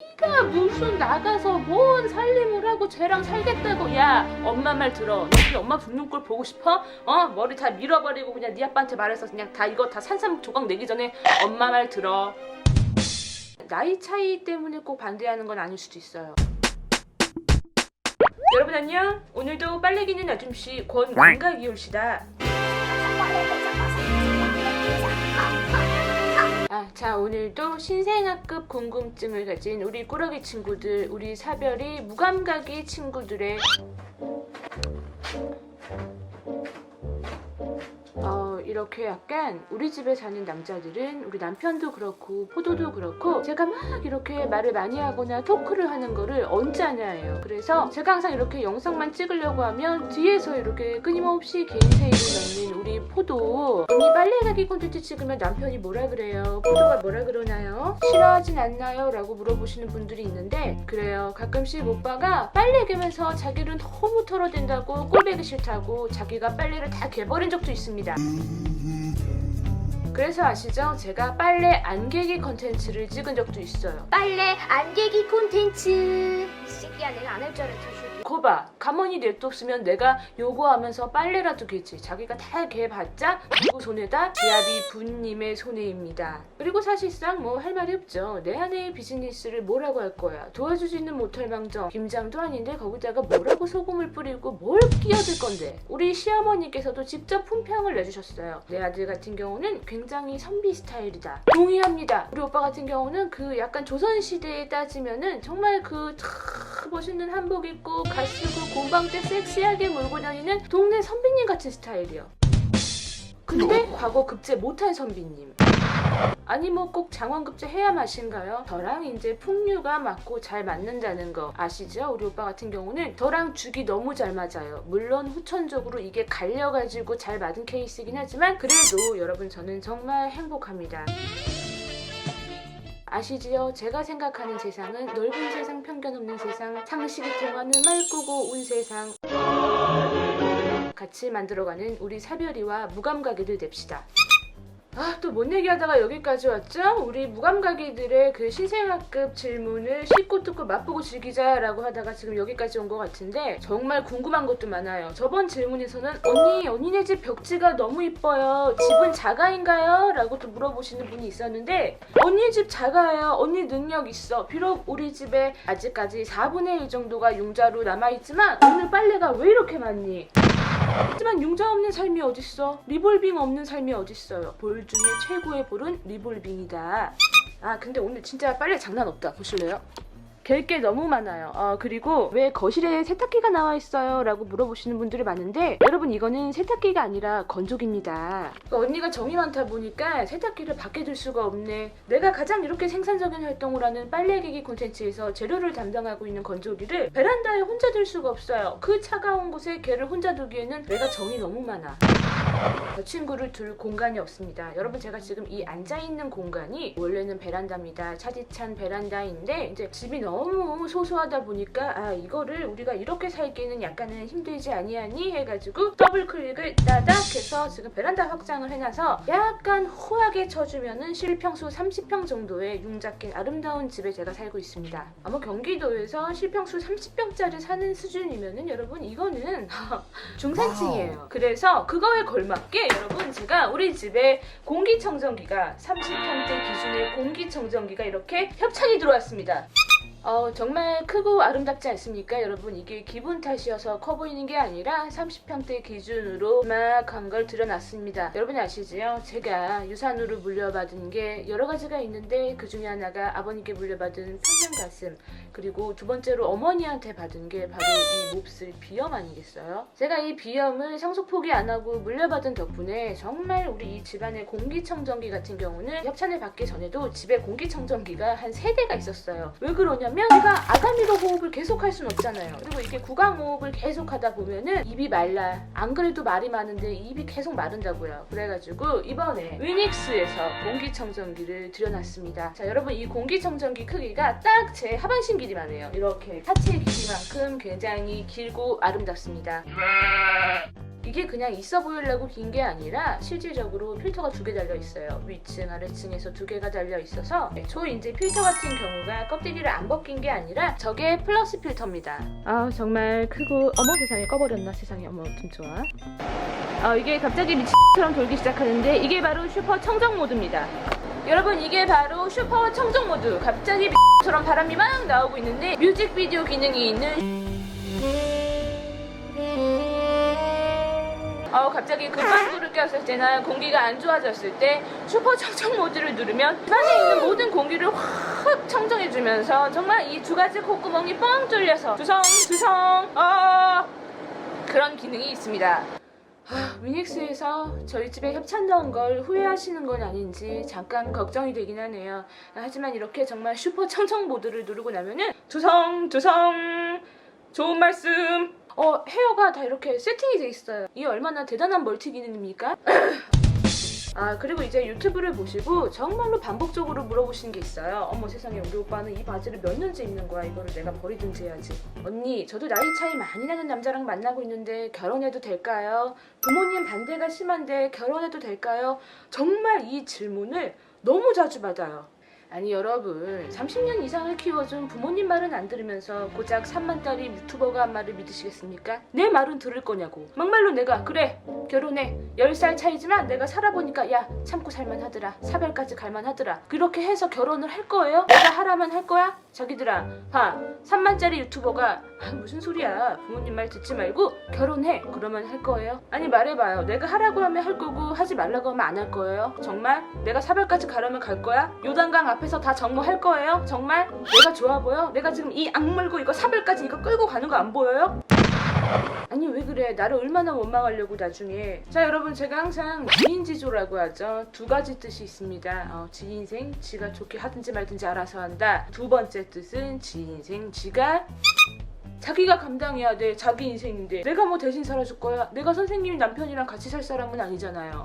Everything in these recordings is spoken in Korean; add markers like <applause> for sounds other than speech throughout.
네가 무슨 나가서 뭔 살림을 하고 쟤랑 살겠다고. 야 엄마 말 들어. 너 우리 엄마 붓는 꼴 보고 싶어? 어? 머리 다 밀어버리고 그냥 네 아빠한테 말해서 그냥 다 이거 다 산삼 조각 내기 전에 엄마 말 들어. 나이 차이 때문에 꼭 반대하는 건 아닐 수도 있어요. 여러분 안녕. 오늘도 빨래기는 아줌씨 권광각이올시다 자 오늘도 신생아급 궁금증을 가진 우리 꾸러기 친구들, 우리 사별이 무감각이 친구들의 어, 이렇게 약간 우리 집에 사는 남자들은 우리 남편도 그렇고 포도도 그렇고 제가 막 이렇게 말을 많이 하거나 토크를 하는 거를 언짢아해요. 그래서 제가 항상 이렇게 영상만 찍으려고 하면 뒤에서 이렇게 끊임없이 개인 세일을 넣는 우리 포도 언니 빨래 가기 콘텐츠 찍으면 남편이 뭐라 그래요? 포도가 뭐라 그러나요? 싫어하진 않나요? 라고 물어보시는 분들이 있는데 그래요. 가끔씩 오빠가 빨래 개면서 자기는 너무 털어댄다고 꼴배기 싫다고 자기가 빨래를 다 개버린 적도 있습니다. 그래서 아시죠? 제가 빨래 안개기 컨텐츠를 찍은 적도 있어요. 빨래 안개기 콘텐츠 새끼야 내가 안할줄 알았지 슈. 거봐 가만히 냅뒀으면 내가 요구하면서 빨래라도 개지. 자기가 다 개봤자 누구 손에다 지압이 분님의 손해입니다. 그리고 사실상 뭐 할 말이 없죠. 내 아내의 비즈니스를 뭐라고 할 거야? 도와주지는 못할 망정. 김장도 아닌데 거기다가 뭐라고 소금을 뿌리고 뭘 끼어들 건데? 우리 시어머니께서도 직접 품평을 내주셨어요. 내 아들 같은 경우는 굉장히 선비 스타일이다. 동의합니다. 우리 오빠 같은 경우는 그 약간 조선시대에 따지면은 정말 그참 멋있는 한복 입고 가시고 곰방대 섹시하게 몰고 다니는 동네 선비님 같은 스타일이요. 근데 과거 급제 못한 선비님. 아니 뭐 꼭 장원급제 해야 맛인가요? 저랑 이제 풍류가 맞고 잘 맞는다는 거 아시죠? 우리 오빠 같은 경우는 저랑 죽이 너무 잘 맞아요. 물론 후천적으로 이게 갈려가지고 잘 맞은 케이스이긴 하지만 그래도 여러분 저는 정말 행복합니다. 아시지요? 제가 생각하는 세상은 넓은 세상, 편견 없는 세상, 상식이 통하는 맑고 고운 세상. 같이 만들어가는 우리 사별이와 무감각이들 됩시다. 아, 또 뭔 얘기하다가 여기까지 왔죠? 우리 무감각이들의 그 신생아급 질문을 씹고 뜯고 맛보고 즐기자라고 하다가 지금 여기까지 온 것 같은데 정말 궁금한 것도 많아요. 저번 질문에서는 언니, 언니네 집 벽지가 너무 이뻐요. 집은 자가인가요? 라고 또 물어보시는 분이 있었는데 언니 집 자가예요. 언니 능력 있어. 비록 우리 집에 아직까지 4분의 1 정도가 융자로 남아있지만 오늘 빨래가 왜 이렇게 많니? 하지만 융자 없는 삶이 어딨어? 리볼빙 없는 삶이 어딨어요? 볼 중에 최고의 볼은 리볼빙이다. 아 근데 오늘 진짜 빨래 장난 없다. 보실래요? 갤게 너무 많아요. 어, 그리고 왜 거실에 세탁기가 나와 있어요? 라고 물어보시는 분들이 많은데 여러분 이거는 세탁기가 아니라 건조기입니다. 그러니까 언니가 정이 많다 보니까 세탁기를 밖에 둘 수가 없네. 내가 가장 이렇게 생산적인 활동을 하는 빨래기기 콘텐츠에서 재료를 담당하고 있는 건조기를 베란다에 혼자 둘 수가 없어요. 그 차가운 곳에 걔를 혼자 두기에는 내가 정이 너무 많아. 저 친구를 둘 공간이 없습니다. 여러분 제가 지금 이 앉아 있는 공간이 원래는 베란다입니다. 차디찬 베란다인데 이제 집이 너무 소소하다 보니까 아 이거를 우리가 이렇게 살기는 약간은 힘들지 아니하니 해가지고 더블 클릭을 따닥 해서 지금 베란다 확장을 해놔서 약간 호하게 쳐주면은 실평수 30평 정도의 융자낀 아름다운 집에 제가 살고 있습니다. 아마 경기도에서 실평수 30평짜리 사는 수준이면은 여러분 이거는 <laughs> 중산층이에요. 그래서 그거에 걸맞 게 여러분 제가 우리 집에 공기청정기가 30평대 기준의 공기청정기가 이렇게 협찬이 들어왔습니다. 어, 정말 크고 아름답지 않습니까? 여러분 이게 기분 탓이어서 커 보이는 게 아니라 30평대 기준으로 막한 걸 들여놨습니다. 여러분 아시지요? 제가 유산으로 물려받은 게 여러 가지가 있는데 그 중에 하나가 아버님께 물려받은 평생 가슴 그리고 두 번째로 어머니한테 받은 게 바로 이 몹쓸 비염 아니겠어요? 제가 이 비염을 상속 포기 안 하고 물려받은 덕분에 정말 우리 이 집안의 공기청정기 같은 경우는 협찬을 받기 전에도 집에 공기청정기가 한 세대가 있었어요. 왜 그러냐면 제가 아가미로 호흡을 계속 할 수는 없잖아요. 그리고 이렇게 구강 호흡을 계속 하다 보면은 입이 말라. 안 그래도 말이 많은데 입이 계속 마른다고요. 그래가지고 이번에 위닉스에서 공기청정기를 들여놨습니다. 자 여러분 이 공기청정기 크기가 딱 제 하반신 길이만 해요. 이렇게 하체 길이만큼 굉장히 길고 아름답습니다. 이게 그냥 있어 보이려고 긴 게 아니라 실질적으로 필터가 두 개 달려 있어요. 위층, 아래층에서 두 개가 달려 있어서 초 이제 필터 같은 경우가 껍데기를 안 벗긴 게 아니라 저게 플러스 필터입니다. 아 정말 크고 어머 세상에 꺼버렸나 세상에 어머 좀 좋아. 아 이게 갑자기 미친처럼 돌기 시작하는데 이게 바로 슈퍼 청정 모드입니다. 여러분 이게 바로 슈퍼 청정 모드. 갑자기 미친처럼 바람이 막 나오고 있는데 뮤직비디오 기능이 있는 어, 갑자기 급방구를 꼈을 때나 공기가 안 좋아졌을 때 슈퍼 청정 모드를 누르면 안에 있는 모든 공기를 확 청정해주면서 정말 이 두 가지 콧구멍이 뻥 뚫려서 두성 두성 어 그런 기능이 있습니다. 아, 위닉스에서 저희 집에 협찬 넣은 걸 후회하시는 건 아닌지 잠깐 걱정이 되긴 하네요. 하지만 이렇게 정말 슈퍼 청청 모드를 누르고 나면은 두성 두성 좋은 말씀. 어 헤어가 다 이렇게 세팅이 돼 있어요. 이 얼마나 대단한 멀티 기능입니까? <laughs> 아 그리고 이제 유튜브를 보시고 정말로 반복적으로 물어보시는 게 있어요. 어머 세상에 우리 오빠는 이 바지를 몇 년째 입는 거야. 이거를 내가 버리든지 해야지. 언니 저도 나이 차이 많이 나는 남자랑 만나고 있는데 결혼해도 될까요? 부모님 반대가 심한데 결혼해도 될까요? 정말 이 질문을 너무 자주 받아요. 아니 여러분 30년 이상을 키워준 부모님 말은 안 들으면서 고작 3만 달이 유튜버가 한 말을 믿으시겠습니까? 내 말은 들을 거냐고 막말로 내가 그래 결혼해 10살 차이지만 내가 살아보니까 야 참고 살만하더라 사별까지 갈만하더라 그렇게 해서 결혼을 할 거예요? 내가 하라면 할 거야? 자기들아 봐 3만짜리 유튜버가 아, 무슨 소리야 부모님 말 듣지 말고 결혼해 그러면 할 거예요? 아니 말해봐요 내가 하라고 하면 할 거고 하지 말라고 하면 안 할 거예요? 정말? 내가 사별까지 가려면 갈 거야? 요단강 앞 에서 다 정모할 거예요? 정말? 내가 좋아 보여? 내가 지금 이 악물고 이거 사별까지 이거 끌고 가는 거 안 보여요? 아니 왜 그래? 나를 얼마나 원망하려고 나중에. 자 여러분 제가 항상 지인지조라고 하죠. 두 가지 뜻이 있습니다. 어, 지 인생 지가 좋게 하든지 말든지 알아서 한다. 두 번째 뜻은 지 인생 지가 자기가 감당해야 돼. 자기 인생인데. 내가 뭐 대신 살아줄 거야? 내가 선생님이 남편이랑 같이 살 사람은 아니잖아요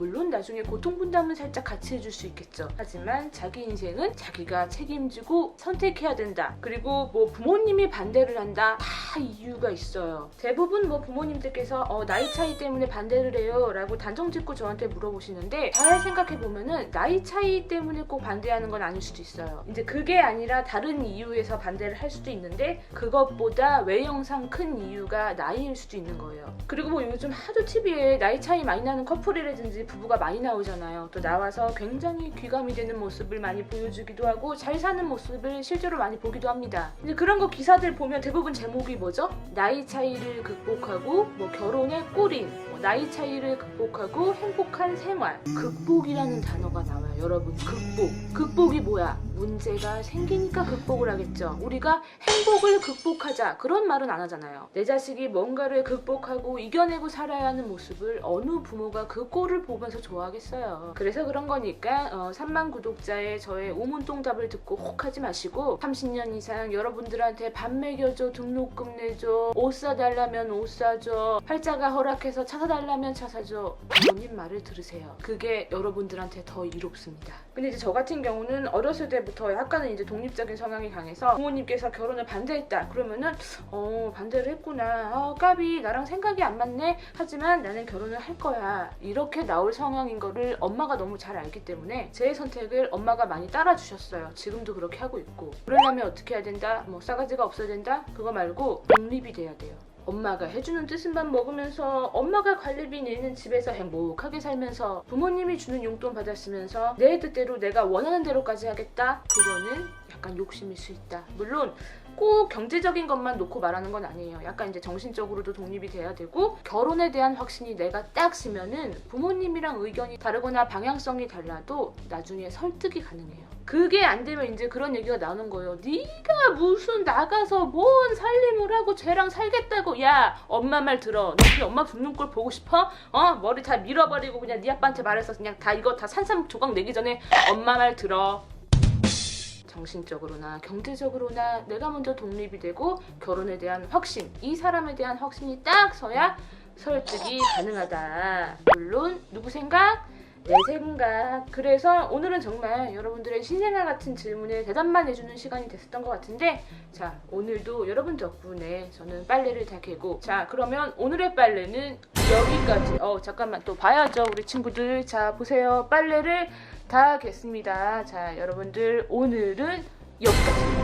물론 나중에 고통 분담은 살짝 같이 해줄 수 있겠죠. 하지만 자기 인생은 자기가 책임지고 선택해야 된다. 그리고 뭐 부모님이 반대를 한다. 다 이유가 있어요. 대부분 뭐 부모님들께서 어, 나이 차이 때문에 반대를 해요. 라고 단정 짓고 저한테 물어보시는데 잘 생각해 보면은 나이 차이 때문에 꼭 반대하는 건 아닐 수도 있어요. 이제 그게 아니라 다른 이유에서 반대를 할 수도 있는데 그것보다 외형상 큰 이유가 나이일 수도 있는 거예요. 그리고 뭐 요즘 하도 TV에 나이 차이 많이 나는 커플이라든지 부부가 많이 나오잖아요. 또 나와서 굉장히 귀감이 되는 모습을 많이 보여주기도 하고 잘 사는 모습을 실제로 많이 보기도 합니다. 근데 그런 거 기사들 보면 대부분 제목이 뭐죠? 나이 차이를 극복하고 뭐 결혼의 꼬린, 뭐 나이 차이를 극복하고 행복한 생활. 극복이라는 단어가 나와요. 여러분, 극복. 극복이 뭐야? 문제가 생기니까 극복을 하겠죠. 우리가 행복을 극복하자 그런 말은 안 하잖아요. 내 자식이 뭔가를 극복하고 이겨내고 살아야 하는 모습을 어느 부모가 그 꼴을 보면서 좋아하겠어요. 그래서 그런 거니까 어, 3만 구독자의 저의 오문동답을 듣고 혹 하지 마시고 30년 이상 여러분들한테 밥 먹여줘 등록금 내줘 옷 사달라면 옷 사줘 팔자가 허락해서 차 사달라면 차 사줘 부모님 말을 들으세요. 그게 여러분들한테 더 이롭습니다. 근데 이제 저 같은 경우는 어렸을 때 부터 약간은 이제 독립적인 성향이 강해서 부모님께서 결혼을 반대했다. 그러면은 어 반대를 했구나. 어 까비 나랑 생각이 안 맞네. 하지만 나는 결혼을 할 거야. 이렇게 나올 성향인 거를 엄마가 너무 잘 알기 때문에 제 선택을 엄마가 많이 따라주셨어요. 지금도 그렇게 하고 있고. 그러려면 어떻게 해야 된다? 뭐 싸가지가 없어야 된다? 그거 말고 독립이 돼야 돼요. 엄마가 해주는 뜻은 밥 먹으면서 엄마가 관리비 내는 집에서 행복하게 살면서 부모님이 주는 용돈 받았으면서 내 뜻대로 내가 원하는 대로까지 하겠다? 그거는 약간 욕심일 수 있다. 물론 꼭 경제적인 것만 놓고 말하는 건 아니에요. 약간 이제 정신적으로도 독립이 돼야 되고 결혼에 대한 확신이 내가 딱 쓰면은 부모님이랑 의견이 다르거나 방향성이 달라도 나중에 설득이 가능해요. 그게 안 되면 이제 그런 얘기가 나오는 거예요. 네가 무슨 나가서 뭔 살림을 하고 쟤랑 살겠다고 야 엄마 말 들어. 너 엄마 죽는 꼴 보고 싶어? 어 머리 다 밀어버리고 그냥 네 아빠한테 말해서 그냥 다 이거 다 산산조각 내기 전에 엄마 말 들어. 정신적으로나 경제적으로나 내가 먼저 독립이 되고 결혼에 대한 확신, 이 사람에 대한 확신이 딱 서야 설득이 가능하다. 물론 누구 생각? 내 생각. 그래서 오늘은 정말 여러분들의 신생아 같은 질문에 대답만 해주는 시간이 됐었던 것 같은데, 자, 오늘도 여러분 덕분에 저는 빨래를 다 개고, 자, 그러면 오늘의 빨래는 여기까지. 어, 잠깐만 또 봐야죠, 우리 친구들. 자, 보세요. 빨래를 다 겠습니다. 자, 여러분들 오늘은 여기까지.